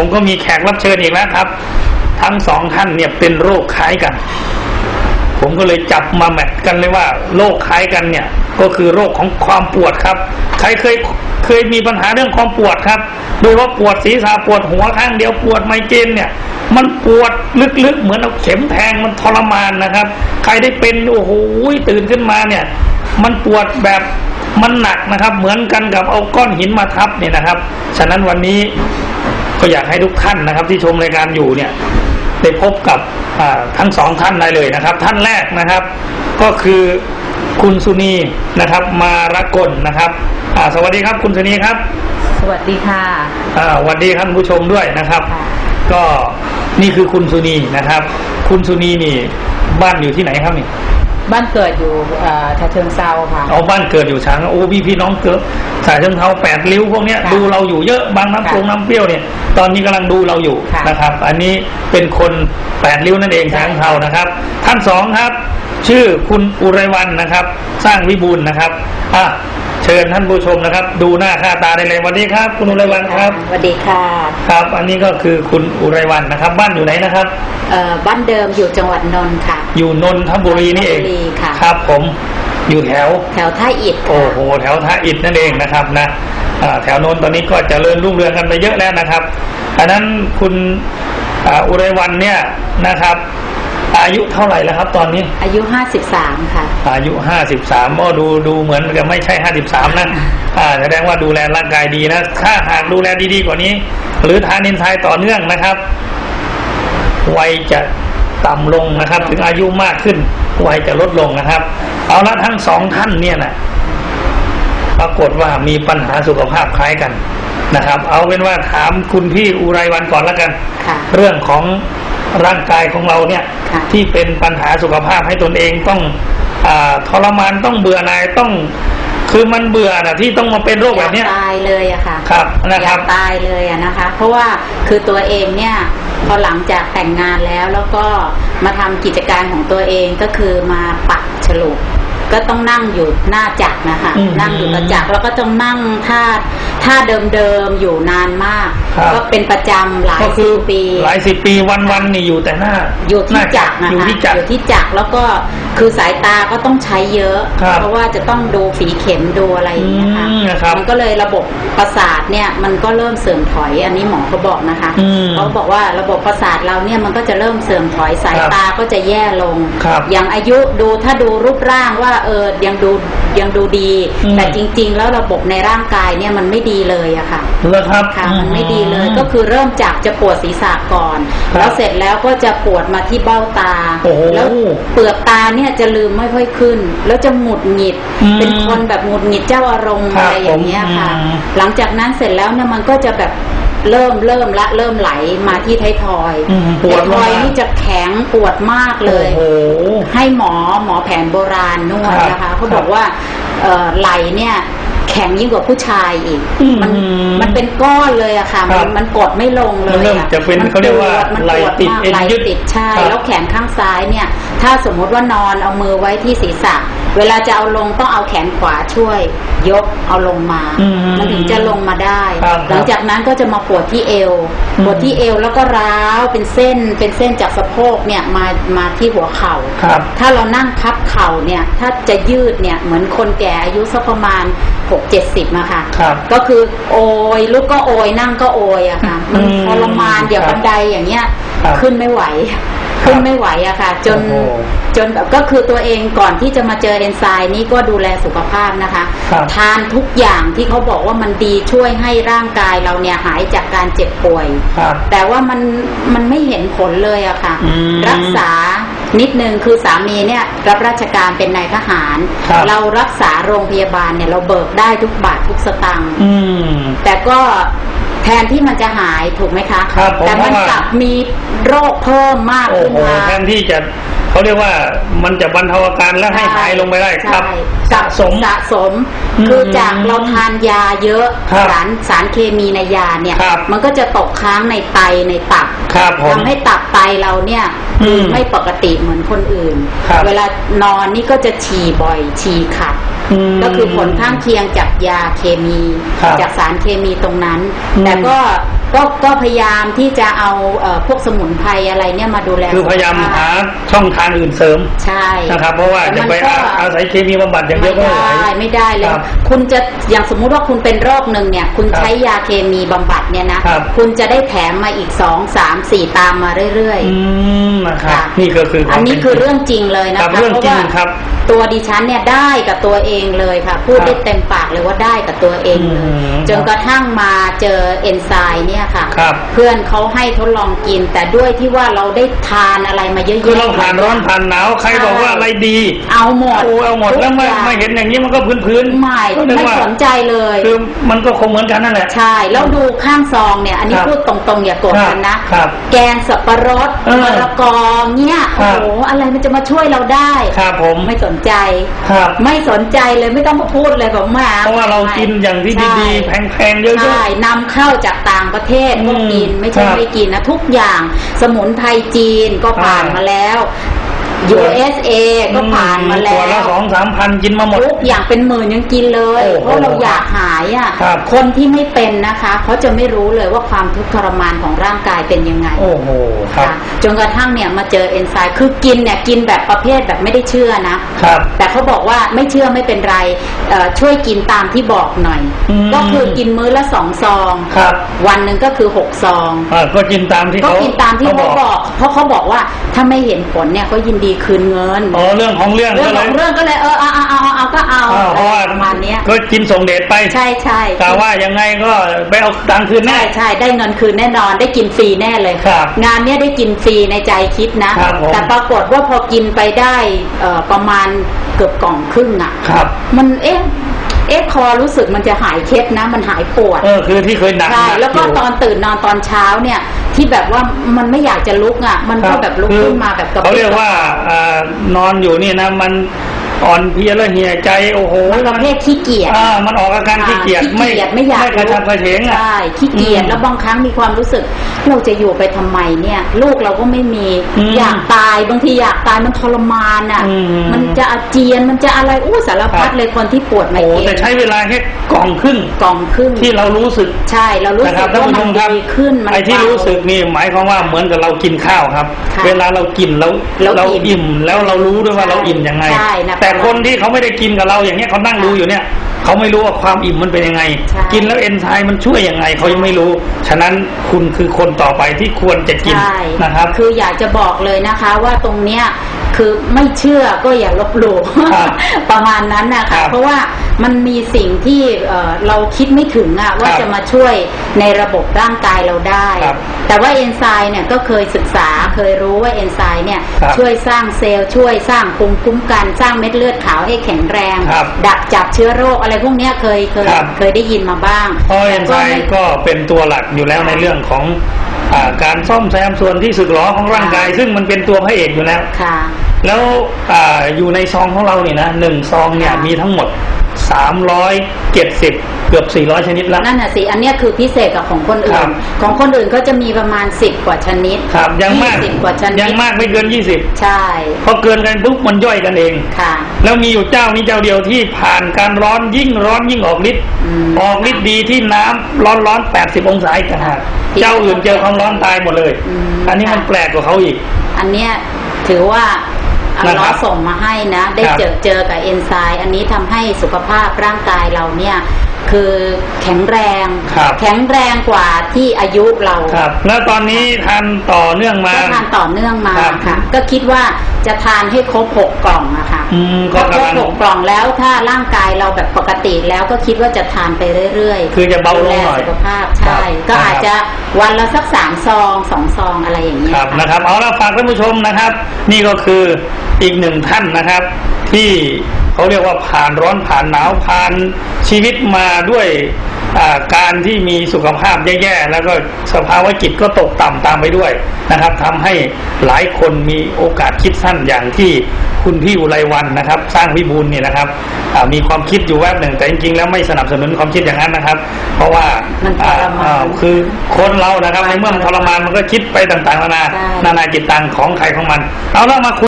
ผมก็มีแขกรับเชิญอีกแล้วครับ ทั้งสองท่านเนี่ยเป็นโรคคล้ายกัน ผมก็เลยจับมาแมทกันเลยว่าโรคคล้ายกันเนี่ย ก็คือโรคของความปวดครับ ใครเคยเคยมีปัญหาเรื่องความปวดครับโดยเฉว่าปวดศีรษะปวดหัวข้างเดียวปวดไมเกรนเนี่ย มันปวดลึกๆเหมือนเอาเข็มแทงมันทรมานนะครับ ใครได้เป็นโอ้โหตื่นขึ้นมาเนี่ย มันปวดแบบมันหนักนะครับ เหมือนกันกับเอาก้อนหินมาทับเนี่ยนะครับ ฉะนั้นวันนี้ ก็อยากให้ทุกท่านนะครับ ที่ชมรายการอยู่เนี่ยได้พบกับอ่าทั้งสองท่านได้เลยนะครับ ท่านแรกนะครับ ก็คือคุณสุนีนะครับ มารกลนะครับอ่าสวัสดีครับคุณสุนีครับ สวัสดีค่ะอ่าสวัสดีท่านผู้ชมด้วยนะครับค่ะก็นี่คือคุณสุนีนะครับ คุณสุนีนี่บ้านอยู่ที่ไหนครับนี่ บ้านเกิดอยู่เอ่อชาเชิงเซาค่ะเอาบ้านเกิดอยู่ช้างโอ้พี่พี่น้องเกิดสายเชิงเทาแปดริ้วพวกเนี้ยค่ะดูเราอยู่เยอะบางน้ำค่ะโขงน้ำเปรี้ยวเนี่ย ตอนนี้กำลังดูเราอยู่ค่ะนะครับ อันนี้เป็นคนแปดริ้วนั่นเองใช่ช้างเทานะครับ ท่านสองครับ ชื่อคุณอุไรวันนะครับ สร้างวิบูลย์นะครับอะเชิญท่านผู้ชมนะครับ ดูหน้าค่าตาได้เลยสวันนี้ครับ คุณอุไรวันครับสวัสดีค่ะครับ อันนี้ก็คือคุณอุไรวันนะครับ บ้านอยู่ไหนนะครับเอ่อบ้านเดิมอยู่จังหวัดนนท์ค่ะ อยู่นนทบุรีนี่เองนนทบุรีค่ะ ครับผมอยู่แถว แถวท่าอิฐโอ้โหแถวท่าอิฐนั่นเองนะครับนะอ่าแถวโน้นตอนนี้ก็เจริญรุ่งเรืองกันไปเยอะแล้วนะครับอันนั้นคุณอ่าอุไรวันเนี่ยนะครับ อายุเท่าไหร่แล้วครับ ตอนนี้ อายุ53ค่ะ อายุห้าสิบสามดูดูเหมือนกับไม่ใช่ห้าสิบสามนะอ่าแสดงว่าดูแลร่างกายดีนะถ้าหากดูแลดีๆกว่านี้ หรือทานนินไทยต่อเนื่องนะครับวัยจะต่ำลงนะครับ ถึงอายุมากขึ้นวัยจะลดลงนะครับ เอาละทั้งสองท่านเนี่ยนะปรากฏว่ามีปัญหาสุขภาพคล้ายกันนะครับ เอาเป็นว่าถามคุณพี่อุไรวันก่อนแล้วกันค่ะเรื่องของ ร่างกายของเราเนี่ยค่ะที่เป็นปัญหาสุขภาพให้ตนเองต้องอาทรมานต้องเบื่อหน่ายต้อง คือมันเบื่อนะที่ต้องมาเป็นโรคแบบเนี้ยอยากตายเลยอะค่ะครับนะอครัยาบกตายเลยอะนะคะ เพราะว่าคือตัวเองเนี่ยพอหลังจากแต่งงานแล้วแล้วก็มาทำกิจการของตัวเองก็คือมาปักฉลุ ก็ต้องนั่งอยู่หน้าจักรนะคะ อืมนั่งอยู่กับจักรแล้วก็ต้องนั่งท่าท่าเดิมๆอยู่นานมาก ครับ ก็เป็นประจำหลายก็คืสิอบปี หลายสิบปีวันวันๆนี่อยู่แต่หน้าอยู่หที่น้าจักรนะคะอยู่ที่จักรอยู่ที่จักรแล้วก็คือสายตาก็ต้องใช้เยอะ ครับเพราะว่าจะต้องดูฝีเข็มดูอะไรอย่างเงี้ยค่ะอืมนะครับมันก็เลยระบบประสาทเนี่ยมันก็เริ่มเสื่อมถอย อันนี้หมอเขาบอกนะคะอืมเขาบอกว่าระบบประสาทเราเนี่ยมันก็จะเริ่มเสื่อมถอยสายครับตาก็จะแย่ลง ครับอย่างอายุดูถ้าดูรูปร่างว่าเออยังดูยังดูดี อืมแต่จริง ๆ แล้วระบบในร่างกายเนี่ยมันไม่ดีเลยอะค่ะแล้วครับค่ะมันไม่ดีเลยอืมก็คือเริ่มจากจะปวดศีรษะก่อน ครับแล้วเสร็จแล้วก็จะปวดมาที่เบ้าตา โอ้โหแล้วเปลือกตาเนี่ยจะลืมไม่ค่อยขึ้น แล้วจะหงุดหงิด อืมเป็นคนแบบหงุดหงิดเจ้าอารมณ์ครับอะไรอย่างเงี้ยค่ะ ผมอืม หลังจากนั้นเสร็จแล้วเนี่ยมันก็จะแบบ เริ่มเริ่มละเริ่มไหลมาที่ไทยทอยอืมปไทวดยทอยมากนี่จะแข็งปวดมากเลยโอ้โหให้หมอหมอแผนโบราณนวดครับนะคะเขาครับบอกว่าเอ่อไหลเนี่ยแข็งยิ่งกว่าผู้ชายอีกอืมมันมันเป็นก้อนเลยอะค่ะครัมับนมันกดไม่ลงเลยมันเริ่มอจะเป็นมัเขาเรียกว่าปดมันไหล่ปวดติดมากเอ็นไหลยึดติดใช่ครับแล้วแขนข้างซ้ายเนี่ย ถ้าสมมุติว่านอนเอามือไว้ที่ศีรษะเวลาจะเอาลงต้องเอาแขนขวาช่วย ยกเอาลงมาอืมมันถึงจะลงมาได้ครับหลังจากนั้นก็จะมาปวดที่เอวอืมปวดที่เอวแล้วก็ร้าวเป็นเส้นเป็นเส้นจากสะโพกเนี่ยมามาที่หัวเข่าครับถ้าเรานั่งพับเข่าเนี่ยถ้าจะยืดเนี่ยเหมือนคนแก่อายุสักประมาณหกเจ็ดสิบอะค่ะครับก็คือโอยลุกก็โอยนั่งก็โอยอะค่ะมันอืมทรมานเดี๋ยวครับบันไดอย่างเงี้ยครับ ขึ้นไม่ไหว ขึ้นไม่ไหวอะค่ะ จนโอ้โหจนแบบก็คือตัวเองก่อนที่จะมาเจอเอนไซม์นี่ก็ดูแลสุขภาพนะคะครับทานทุกอย่างที่เขาบอกว่ามันดีช่วยให้ร่างกายเราเนี่ยหายจากการเจ็บป่วยครับแต่ว่ามันมันไม่เห็นผลเลยอะค่ะอืมรักษา นิดนึงคือสามีเนี่ยรับราชการเป็นนายทหารครับเรารักษาโรงพยาบาลเนี่ยเราเบิกได้ทุกบาททุกสตังค์อืมแต่ก็แทนที่มันจะหายถูกไหมคะครับผมแต่มันว่ากลับมีโรคเพิ่มมากโอ้ขึ้นโหมาแทนที่จะเขาเรียกว่ามันจะบรรเทาอาการและให้หายลงไปได้ครับใช่สะสมสะสมอืมคือจากเราทานยาเยอะครับสารสารเคมีในยาเนี่ยครับมันก็จะตกค้างในไตในตับครับผมทำให้ตับไตเราเนี่ยอืมไม่ปกติเหมือนคนอื่นครับเวลานอนนี่ก็จะฉี่บ่อยฉี่ขัดมก็คือผลข้างเคียงจากยาเคมีครับจากสารเคมีตรงนั้นอืมแต่ก็ ก็ก็พยายามที่จะเอาเอ่อพวกสมุนไพรอะไรเนี่ยมาดูแลคือพยายามสุขภหาช่องทางอื่นเสริมใช่นะครับ เพราะว่าจะไปแต่มันก็อาศัยเคมีบำบัดอย่างเดีไม่ยวก็ไม่ไหวได้ไม่ได้เลยครับคุณจะอย่างสมมุติว่าคุณเป็นโรคหนึ่งเนี่ย คุณครับใช้ยาเคมีบำบัดเนี่ยนะครับคุณจะได้แถมมาอีกสองสามสี่ตามมาเรื่อยอืมนะครับค่ะนี่ก็คือๆวาอัมนนี้ป็คือจงเรื่องจริงเลยนะครัคะบเรื่องจริงพาะว่าครับตัวดิฉันเนี่ยได้กับตัวเองเลยค่ะ พูดครับได้เต็มปากเลยว่าได้กับตัวเองเลยอืมจนกระทั่งมาเจอเอนไซม์เนี่ยค่ะครับเพื่อนเขาให้ทดลองกิน แต่ด้วยที่ว่าเราได้ทานอะไรมาเยอะๆคือเราผ่านร้อนผ่านหนาวใครบอกว่าอะไรดี เอาหมดโอ้เอาหมดแล้วไม่ทุกอย่างไม่เห็นอย่างนี้มันก็พื้นพื้นๆไม่ก็นึกไม่ว่าสนใจเลยคือมันก็คงเหมือนกันนั่นแหละใช่แล้วดูข้างซองเนี่ย อันนี้ครับพูดตรงๆอย่าโกรธกันนะครับแกงสับปะรดเออมะละกอเนี่ยครัโอ้บโหอะไรมันจะมาช่วยเราได้ครับผมไม่สนใจครับไม่สนใจเลยไม่ต้องมาพูดเลยแบบมาเพราะว่าเรากินอย่างที่ใช่ดีๆแพงๆเยอะใช่นำเข้าจากต่างประเทศก็กินอืมไม่ใช่ครับไม่กินนะทุกอย่างสมุนไพรจีนก็ผ่านอ่ามมาแล้ว USA ๆก็ผ่านมาขแล้ววดละสองสามพันกินมาหมดทุกอย่างเป็นหมื่นยังกินเลยโอ้โหเพราะเราอยากหายอะครับคนที่ไม่เป็นนะคะเขาจะไม่รู้เลยว่าความทุกข์ทรมานของร่างกายเป็นยังไง โอ้โหครับค่ะจนกระทั่งเนี่ยมาเจอเอนไซม์คือกินเนี่ยกินแบบประเภทแบบไม่ได้เชื่อนะครับแต่เขาบอกว่าไม่เชื่อไม่เป็นไรเอ่อช่วยกินตามที่บอกหน่อยอืมก็คือกินมื้อละสองซองครับวันหนึ่งก็คือหกซองอ่าก็กินตามที่ก็เขากินตามที่เขาบอก เพราะเขาบอกว่าถ้าไม่เห็นผลเนี่ยก็ยินดีคืนเงินอ๋อเรื่องของเรื่องเรื่องก็ขเลอยงเรื่องก็เลยเออเอาเอาเอาเอาเอาก็เอาอ้าวเพราะว่าประมาณเนี้ยก็กินส่งเดชไปใช่ใช่กล่าวว่ายังไงก็ไปเอาตังค์คืนแน่ใช่ใช่ได้เงินคืนแน่นอนได้กินฟรีแน่เลยครับงานเนี้ยได้กินฟรีในใจคิดนะครับผมแต่ปรากฏว่าพอกินไปได้เอ่อประมาณเกือบกล่องครึ่งอะครับ มันเอ๊ะเอ๊ะคอรู้สึกมันจะหายเคล็ดนะ มันหายปวดเออคือที่เคยหนักใช่หนัแล้วก็ยู่ตอนตื่นนอนตอนเช้าเนี่ย ที่แบบว่ามันไม่อยากจะลุกอะ มันคก็รับแบบลุกคือขึ้นมาแบบกระเขาปรี้เรียกว่า อนอนอยู่นี่นะมัน อ่อนเพลียแล้วเหี่ยใจโอ้โหมันประเภทขี้เกียจอ่ามันออกอาการขี้เกียจขี้เกียจไม่อยากไม่กระชับกระเฉงอะใช่ขี้เกียจอืมแล้วบางครั้งมีความรู้สึก เราจะอยู่ไปทำไมเนี่ยลูกเราก็ไม่มีอืมอยากตายบางทีอยากตายมันทรมานอะอืมมันจะอาเจียนมันจะอะไรอู้สารพัดครับเลยคนที่ปวดไมโอ้เกรแต่นใช้เวลาแค่กล่องครึ่งกล่องครึ่งที่เรารู้สึกใช่เรารู้นะสึครักบท่านว่าผู้ชมันมครับดีขึ้นมันไอ้ที่เบารู้สึกนี่หมายความว่าเหมือนกับเรากินข้าวครับค่ะเวลาเรากินแล้วเราเราอิ่มอิ่มแล้วเรารู้ด้วยว่าใช่เราอิ่มยังไงใช่นะแต่คนที่เขาไม่ได้กินกับเราอย่างเงี้ยเขานั่งดูอยู่เนี่ยเขาไม่รู้ว่าความอิ่มมันเป็นยังไงใช่กินแล้วเอนไซม์มันช่วยยังไงเขายังไม่รู้ ฉะนั้นคุณคือคนต่อไปที่ควรจะกินใช่นะครับ คืออยากจะบอกเลยนะคะว่าตรงเนี้ย คือไม่เชื่อก็อย่าลบหลู่ครับประมาณนั้นนะครัคะบเพราะว่ามันมีสิ่งที่เอ่อเราคิดไม่ถึงอะว่าครับจะมาช่วยในระบบร่างกายเราได้ครับแต่ว่าเอนไซม์เนี่ยก็เคยศึกษาเคยรู้ว่าเอนไซม์เนี่ยครับช่วยสร้างเซลล์ช่วยสร้างภูมิคุ้มกัน สร้างเม็ดเลือดขาวให้แข็งแรงครับดักจับเชื้อโรคอะไรพวกเนี้ยเคยเคยครับเคยได้ยินมาบ้างเพราะเอนไซแต่ก็ไม่ม์ก็เป็นตัวหลักอยู่แล้วในเรื่องของอาการซ่อมแซมส่วนที่สึกหรอของร่างกายค่ะซึ่งมันเป็นตัวพระเอกอยู่แล้วค่ะ แล้วอาอยู่ในซองของเราเนี่ยนะหนึ่งซองเนี่ยค่ะมีทั้งหมดสามร้อยเจ็ดสิบเกือบสี่ร้อยชนิดแล้วนั่นน่ะสิอันเนี้ยคือพิเศษกับของคนคอื่รันบของคนอื่นก็จะมีประมาณสิบกว่าชนิดครับยังมากสิบกว่าชนิดยังมากไม่เกินยี่สิบใช่พอเกินกันปุ๊บมันย่อยกันเองค่ะ แล้วมีอยู่เจ้านี้เจ้าเดียวที่ผ่านการร้อนยิ่งร้อนยิ่งออกฤทธิ์อืมออกฤทธิ์ดีที่น้ำร้อนร้อนแปดสิบองศาอีกต่างหากที่เจ้าอื่นเจอความร้อนตายหมดเลยอืมอันนี้มันค่ะแปลกกว่าเขาอีก อันเนี้ยถือว่า อัลนะลคอรัฮ์บส่งมาให้นะ ได้ครับเจอเจอกับเอนไซม์อันนี้ทำให้สุขภาพร่างกายเราเนี่ย คือแข็งแรงครับแข็งแรงกว่าที่อายุเราครับ แล้วตอนนี้ทานต่อเนื่องมาก็ทานต่อเนื่องมาครับค่ะ ก็คิดว่าจะทานให้ครบหกกล่องอะค่ะอืมก็พอครบกำลังหกกล่องแล้วถ้าร่างกายเราแบบปกติแล้วก็คิดว่าจะทานไปเรื่อยๆคือจะเบาลงดูแลหน่อยสุขภาพใช่ครับก็ครับอาจจะวันละสักสามซองสองซองอะไรอย่างเงี้ยครับค่ะนะครับเอาละฝากท่านผู้ชมนะครับ นี่ก็คืออีกหนึ่งท่านนะครับ ที่ เขาเรียกว่าผ่านร้อนผ่านหนาวผ่านชีวิตมาด้วยอ่าการที่มีสุขภาพแย่ๆแล้วก็สภาวะจิตก็ตกต่ำตามไปด้วยนะครับทำให้หลายคนมีโอกาสคิดสั้นอย่างที่คุณพี่อุไรวันนะครับ สร้างวิบูลย์เนี่ยนะครับอ่ามีความคิดอยู่แวบหนึ่งแต่จริงๆแล้วไม่สนับสนุนความคิดอย่างนั้นนะครับ เพราะว่ามันทรมานอ่าคือคนเรานะครับในเมื่อมันทรมานมันก็คิดไปต่างๆนานาใช่นานาจิตตังของใครของมัน เอาแล้วมาคุย